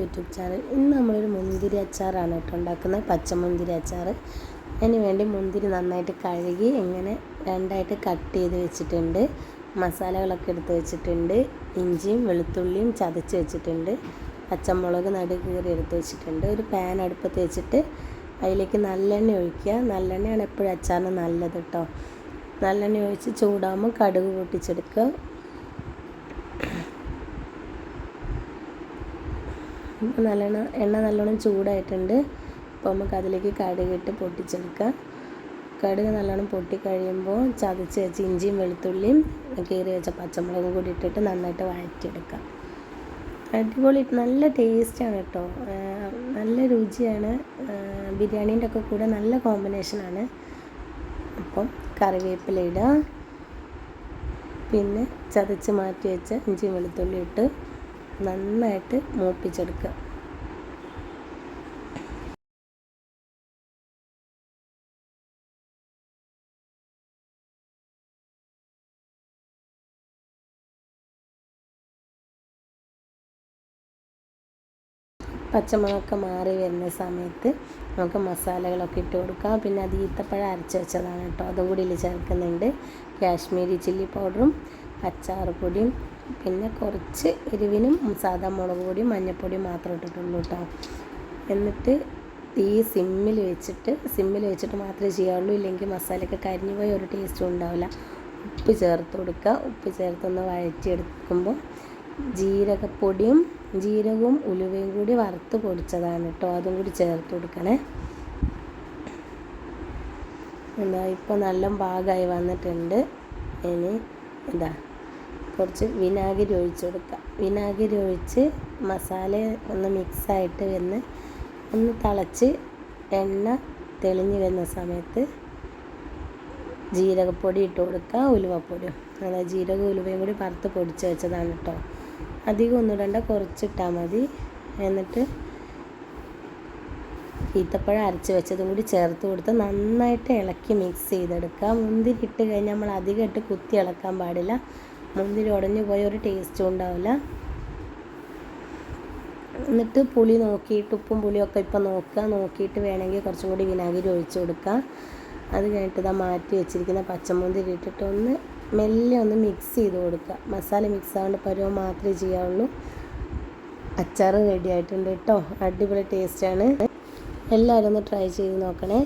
YouTube channel. ഇന്ന് നമ്മളൊരു മുന്തിരി അച്ചാറാണ് കേട്ടോ ഉണ്ടാക്കുന്നത്. പച്ചമുന്തിരി അച്ചാർ അതിന് വേണ്ടി മുന്തിരി നന്നായിട്ട് കഴുകി ഇങ്ങനെ രണ്ടായിട്ട് കട്ട് ചെയ്ത് വെച്ചിട്ടുണ്ട്. മസാലകളൊക്കെ എടുത്ത് വെച്ചിട്ടുണ്ട്. ഇഞ്ചിയും വെളുത്തുള്ളിയും ചതച്ച് വെച്ചിട്ടുണ്ട്. പച്ചമുളക് നടു കീറി എടുത്ത് വെച്ചിട്ടുണ്ട്. ഒരു പാൻ അടുപ്പത്ത് വെച്ചിട്ട് അതിലേക്ക് നല്ലെണ്ണ ഒഴിക്കുക. നല്ലെണ്ണയാണ് എപ്പോഴും അച്ചാറിന് നല്ലത് കേട്ടോ. നല്ലെണ്ണ ഒഴിച്ച് ചൂടാകുമ്പോൾ കടുക് പൊട്ടിച്ചെടുക്കുക. നല്ലോണം എണ്ണ നല്ലോണം ചൂടായിട്ടുണ്ട്. അപ്പോൾ നമുക്ക് അതിലേക്ക് കടുകിട്ട് പൊട്ടിച്ചെടുക്കാം. കടുക് നല്ലോണം പൊട്ടി കഴിയുമ്പോൾ ചതച്ച് വെച്ച് ഇഞ്ചിയും വെളുത്തുള്ളിയും കീറി വെച്ച പച്ചമുളകും കൂടി ഇട്ടിട്ട് നന്നായിട്ട് വഴറ്റിയെടുക്കാം. അടിപൊളി നല്ല ടേസ്റ്റാണ് കേട്ടോ. നല്ല രുചിയാണ്. ബിരിയാണീന്റെ ഒക്കെ കൂടെ നല്ല കോമ്പിനേഷനാണ് അപ്പം കറിവേപ്പില ഇടുക. പിന്നെ ചതച്ച് മാറ്റി വെച്ച ഇഞ്ചി വെളുത്തുള്ളി ഇട്ട് നന്നായിട്ട് മൂപ്പിച്ചെടുക്കുക. പച്ചമുളകൊക്കെ മാറി വരുന്ന സമയത്ത് നമുക്ക് മസാലകളൊക്കെ ഇട്ട് കൊടുക്കാം. പിന്നെ അത് ഈത്തപ്പഴം അരച്ച് വെച്ചതാണ് കേട്ടോ. അതും കൂടി ഇതിൽ ചേർക്കുന്നുണ്ട്. കാശ്മീരി ചില്ലി പൗഡറും അച്ചാർ പൊടിയും പിന്നെ കുറച്ച് എരിവിനും സാധാ മുളക് പൊടിയും മഞ്ഞൾപ്പൊടിയും മാത്രം ഇട്ടിട്ടുള്ളൂ കേട്ടോ എന്നിട്ട് തീ സിമ്മിൽ വെച്ചിട്ട് സിമ്മിൽ വെച്ചിട്ട് മാത്രമേ ചെയ്യാവുള്ളൂ. ഇല്ലെങ്കിൽ മസാലയൊക്കെ കരിഞ്ഞു പോയി ഒരു ടേസ്റ്റും ഉണ്ടാവില്ല. ഉപ്പ് ചേർത്ത് കൊടുക്കുക. ഉപ്പ് ചേർത്തൊന്ന് വഴറ്റിയെടുക്കുമ്പോൾ ജീരകപ്പൊടിയും ജീരകവും ഉലുവയും കൂടി വറുത്ത് പൊടിച്ചതാണ് കേട്ടോ അതും കൂടി ചേർത്ത് കൊടുക്കണേ. എന്താ ഇപ്പോൾ നല്ല പാകമായി വന്നിട്ടുണ്ട്. ഇനി എന്താ കുറച്ച് വിനാഗിരി ഒഴിച്ച് കൊടുക്കുക വിനാഗിരി ഒഴിച്ച് മസാല ഒന്ന് മിക്സായിട്ട് വന്ന് ഒന്ന് തിളച്ച് എണ്ണ തെളിഞ്ഞ് വരുന്ന സമയത്ത് ജീരകപ്പൊടി ഇട്ട് കൊടുക്കുക ഉലുവപ്പൊടിയും. അതായത് ജീരകം ഉലുവയും കൂടി പറത്ത് പൊടിച്ച് വെച്ചതാണ് കേട്ടോ അധികം ഒന്നും ഇടണ്ട. കുറച്ചിട്ടാൽ മതി. എന്നിട്ട് ഈത്തപ്പഴം അരച്ച് വെച്ചതും കൂടി ചേർത്ത് കൊടുത്ത് നന്നായിട്ട് ഇളക്കി മിക്സ് ചെയ്തെടുക്കുക മുന്തിരി ഇട്ട് കഴിഞ്ഞാൽ നമ്മൾ അധികം ഇട്ട് കുത്തി ഇളക്കാൻ പാടില്ല. മുന്തിരി ഉടഞ്ഞു പോയ ഒരു ടേസ്റ്റും ഉണ്ടാവില്ല. എന്നിട്ട് പുളി നോക്കിയിട്ട് ഉപ്പും പുളിയൊക്കെ ഇപ്പം നോക്കുക. നോക്കിയിട്ട് വേണമെങ്കിൽ കുറച്ചും കൂടി വിനാഗിരി ഒഴിച്ചു കൊടുക്കുക. അത് കഴിഞ്ഞിട്ട് ഇതാ മാറ്റി വെച്ചിരിക്കുന്ന പച്ചമുന്തിരി ഇട്ടിട്ട് ഒന്ന് മെല്ലെ ഒന്ന് മിക്സ് ചെയ്ത് കൊടുക്കുക. മസാല മിക്സ് ആവേണ്ട പരുവം മാത്രമേ ചെയ്യാവുള്ളൂ. അച്ചാർ റെഡി ആയിട്ടുണ്ട് കേട്ടോ. അടിപൊളി ടേസ്റ്റാണ് എല്ലാവരും ഒന്ന് ട്രൈ ചെയ്ത് നോക്കണേ.